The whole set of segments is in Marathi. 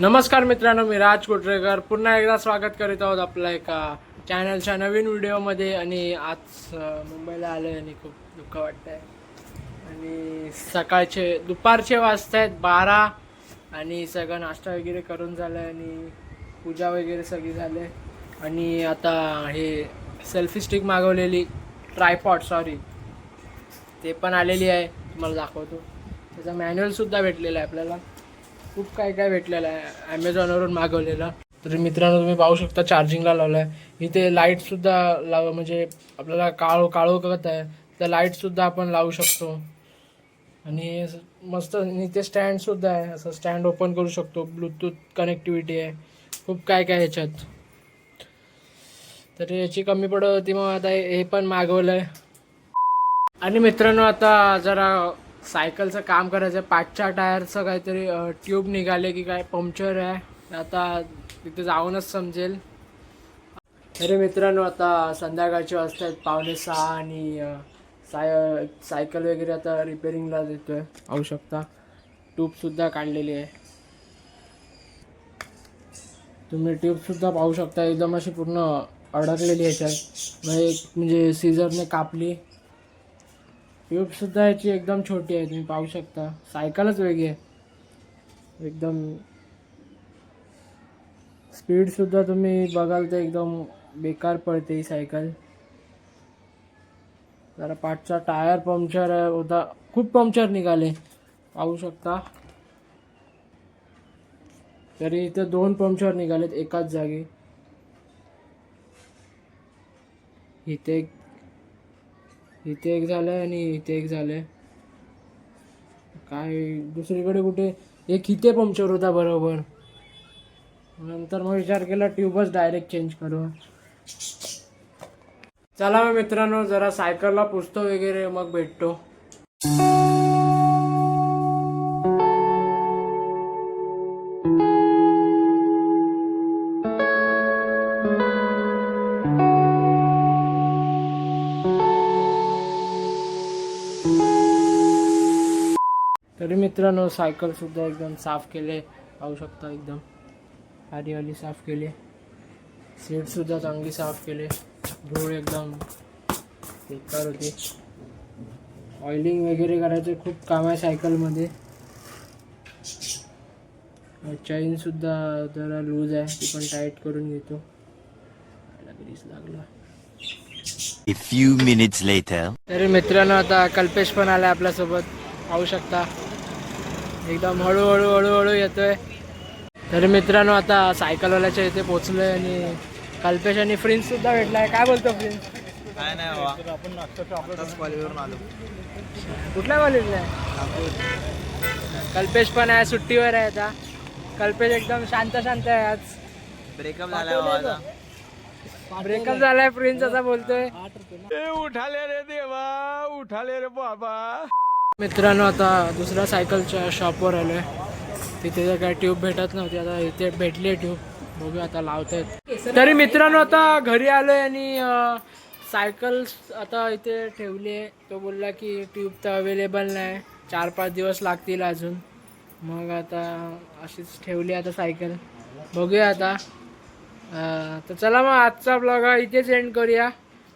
नमस्कार मित्रांनो मी राज कोटरेकर. पुन्हा एकदा स्वागत करीत आहोत आपल्या एका चॅनलच्या नवीन व्हिडिओमध्ये आणि आज मुंबईला आलो आणि खूप दुःख वाटतं आहे आणि सकाळचे दुपारचे वाजत आहेत बारा आणि सगळं नाश्ता वगैरे करून झालं आहे आणि पूजा वगैरे सगळी झाले आणि आता हे सेल्फी स्टिक मागवलेली ट्रायपॉट सॉरी ते पण आलेली आहे तुम्हाला दाखवतो. त्याचा मॅन्युअलसुद्धा भेटलेला आहे आपल्याला. खूप काय काय भेटलेलं आहे ॲमेझॉनवरून मागवलेलं. तर मित्रांनो तुम्ही पाहू शकता चार्जिंगला लावलं आहे इथे लाईटसुद्धा लाव म्हणजे आपल्याला काळो काळो करत आहे. तर लाईटसुद्धा आपण लावू शकतो. आणि मस्त इथे स्टँडसुद्धा आहे. असं स्टँड ओपन करू शकतो. ब्लूटूथ कनेक्टिव्हिटी आहे. खूप काय काय ह्याच्यात. तर याची कमी पडत होती मग आता हे पण मागवलं आहे आणि मित्रांनो आता जरा सायकलचं काम करायचं आहे पाचच्या टायरचं काहीतरी ट्यूब निघाले की काय पंक्चर आहे. आता तिथे जाऊनच समजेल. अरे मित्रांनो आता संध्याकाळचे वाजता आहेत पावणे सहा आणि साय सायकल वगैरे आता रिपेरिंगला देतो आहे पाहू शकता. ट्यूबसुद्धा काढलेली आहे. तुम्ही ट्यूबसुद्धा पाहू शकता. एकदम अशी पूर्ण अडकलेली आहे म्हणजे म्हणजे सीझरने कापली. ट्यूबसुद्धा याची एकदम छोटी आहे तुम्ही पाहू शकता. सायकलच वेगळी आहे. एकदम स्पीडसुद्धा तुम्ही बघाल तर एकदम बेकार पडते ही सायकल. जरा पाठचा टायर पंक्चर होता खूप पंक्चर निघाले. पाहू शकता. तरी इथे दोन पंक्चर निघालेत एकाच जागी. इथे इथे एक झालं आहे आणि इथे एक झालं आहे काय दुसरीकडे कुठे? एक इथे पंक्चर होता बरोबर. नंतर मग विचार केला ट्यूबच डायरेक्ट चेंज करू. चला मग मित्रांनो जरा सायकलला पुसतो वगैरे मग भेटतो. मित्रांनो सायकल सुद्धा एकदम साफ केले. पाहू शकता एकदम. आरीवाली साफ केली. सीट सुद्धा चांगली साफ केले. धूळ एकदम बेकार होती. ऑइलिंग वगैरे करायचे खूप काम आहे सायकलमध्ये चैन सुद्धा जरा लूज आहे. ती पण टाईट करून घेतो. ग्रीस लागला. A few minutes later. तरी मित्रांनो आता कल्पेश पण आलाय आपल्यासोबत. पाहू शकता. एकदम हळूहळू हळूहळू येतोय. तरी मित्रांनो आता सायकलवाल्याच्या इथे पोचलोय आणि कल्पेश आणि फ्रिन्स सुद्धा भेटलाय. काय बोलतो फ्रिन्स? काय नाही बाबा. आपण आत्ताच कॉलेजवरून आलो. कुठल्या कॉलेजला आहे? कल्पेश पण आहे सुट्टीवर आहे आता. कल्पेश एकदम शांत शांत आहे आज. ब्रेकअप झाला ब्रेकअप झालाय प्रिन्स असा बोलतोय. उठाले रे देवा उठाले रे बाबा. मित्रांनो आता दुसऱ्या सायकलच्या शॉपवर आलो आहे तिथे जर काय ट्यूब भेटत नव्हती आता इथे भेटली आहे ट्यूब बघूया आता लावतायत. तरी मित्रांनो आता घरी आलो आहे आणि सायकल्स सायकल आता इथे ठेवली आहे तो बोलला की ट्यूब तर अवेलेबल नाही चार पाच दिवस लागतील अजून. मग आता अशीच ठेवली आता सायकल. बघूया आता. तर चला मग आजचा ब्लॉग हा इथेच एंड करूया.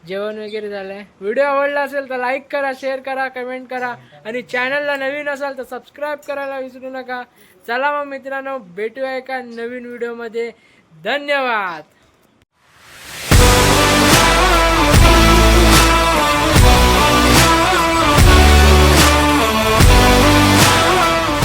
जेवण वगैरे झालंय. व्हिडिओ आवडला असेल तर लाईक करा शेअर करा कमेंट करा. आणि चॅनलला नवीन असाल तर सबस्क्राईब करायला विसरू नका. चला मग मित्रांनो भेटूया एका नवीन व्हिडिओमध्ये धन्यवाद!